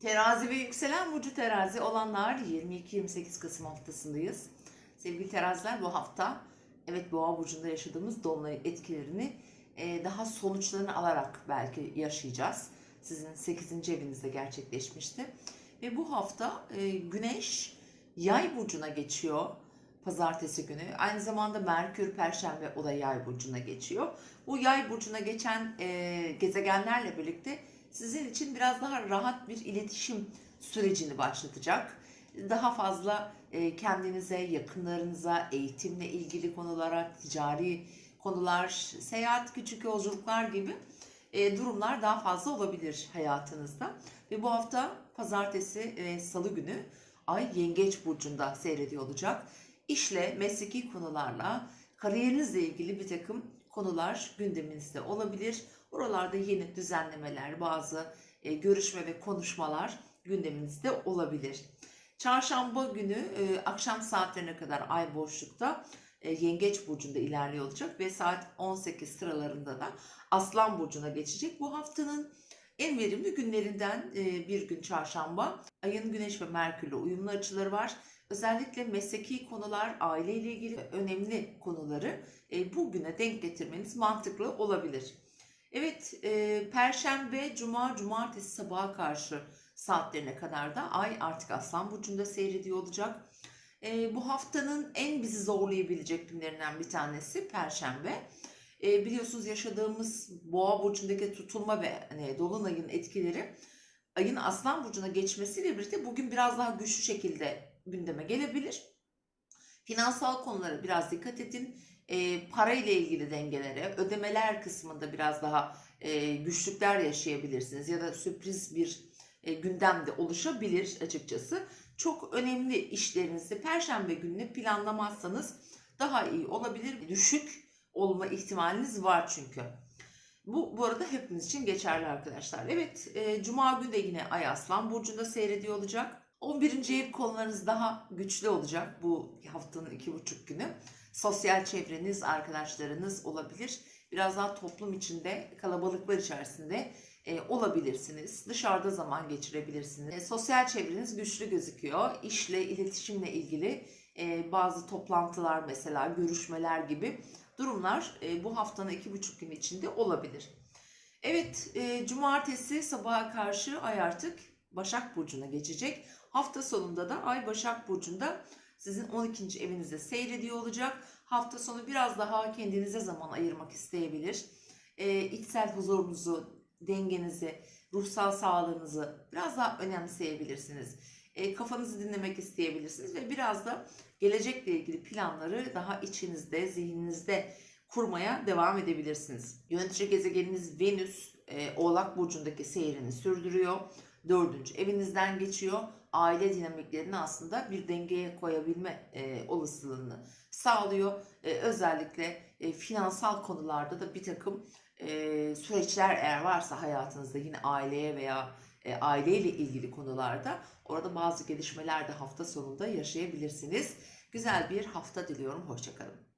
Terazi ve yükselen burcu terazi olanlar 22-28 Kasım haftasındayız. Sevgili teraziler bu hafta evet boğa burcunda yaşadığımız dolunay etkilerini e, daha sonuçlarını alarak belki yaşayacağız. Sizin 8. evinizde gerçekleşmişti. Ve bu hafta e, güneş yay burcuna geçiyor pazartesi günü. Aynı zamanda Merkür Perşembe o da yay burcuna geçiyor. Bu yay burcuna geçen e, gezegenlerle birlikte sizin için biraz daha rahat bir iletişim sürecini başlatacak. Daha fazla e, kendinize, yakınlarınıza, eğitimle ilgili konulara, ticari konular, seyahat, küçük yolculuklar gibi e, durumlar daha fazla olabilir hayatınızda. Ve bu hafta pazartesi ve salı günü Ay Yengeç Burcu'nda seyrediyor olacak. İşle, mesleki konularla, kariyerinizle ilgili bir takım konular gündeminizde olabilir. Oralarda yeni düzenlemeler, bazı e, görüşme ve konuşmalar gündeminizde olabilir. Çarşamba günü e, akşam saatlerine kadar ay boşlukta e, Yengeç Burcu'nda ilerliyor olacak ve saat 18 sıralarında da Aslan Burcu'na geçecek. Bu haftanın en verimli günlerinden e, bir gün çarşamba. Ayın Güneş ve Merkür'le uyumlu açıları var. Özellikle mesleki konular, aileyle ilgili önemli konuları e, bugüne denk getirmeniz mantıklı olabilir. Evet, e, Perşembe, Cuma, Cumartesi sabaha karşı saatlerine kadar da Ay artık Aslan Burcu'nda seyrediyor olacak. Bu haftanın en bizi zorlayabilecek günlerinden bir tanesi Perşembe. E, biliyorsunuz yaşadığımız Boğa Burcu'ndaki tutulma ve hani, Dolunay'ın etkileri ayın Aslan Burcu'na geçmesiyle birlikte bugün biraz daha güçlü şekilde gündeme gelebilir. Finansal konulara biraz dikkat edin. E, para ile ilgili dengelere, ödemeler kısmında biraz daha e, güçlükler yaşayabilirsiniz ya da sürpriz bir e, gündem de oluşabilir açıkçası. Çok önemli işlerinizi perşembe gününe planlamazsanız daha iyi olabilir. Düşük olma ihtimaliniz var çünkü. Bu, bu arada hepimiz için geçerli arkadaşlar. Evet, e, Cuma günü de yine Ay Aslan Burcu'nda seyrediyor olacak. 11. ev konularınız daha güçlü olacak bu haftanın iki buçuk günü. Sosyal çevreniz, arkadaşlarınız olabilir. Biraz daha toplum içinde, kalabalıklar içerisinde e, olabilirsiniz. Dışarıda zaman geçirebilirsiniz. E, sosyal çevreniz güçlü gözüküyor. İşle, iletişimle ilgili e, bazı toplantılar mesela, görüşmeler gibi durumlar e, bu haftanın iki buçuk gün içinde olabilir. Evet, e, cumartesi sabaha karşı ay artık Başak Burcu'na geçecek. Hafta sonunda da ay Başak Burcu'nda sizin 12. evinizde seyrediyor olacak. Hafta sonu biraz daha kendinize zaman ayırmak isteyebilir. E, içsel huzurunuzu, dengenizi, ruhsal sağlığınızı biraz daha önemseyebilirsiniz. E, kafanızı dinlemek isteyebilirsiniz ve biraz da gelecekle ilgili planları daha içinizde, zihninizde kurmaya devam edebilirsiniz. Yönetici gezegeniniz Venüs, e, Oğlak Burcu'ndaki seyrini sürdürüyor. Dördüncü evinizden geçiyor. Aile dinamiklerini aslında bir dengeye koyabilme e, olasılığını sağlıyor. E, özellikle e, finansal konularda da bir takım e, süreçler eğer varsa hayatınızda yine aileye veya e, aileyle ilgili konularda orada bazı gelişmeler de hafta sonunda yaşayabilirsiniz. Güzel bir hafta diliyorum. Hoşçakalın.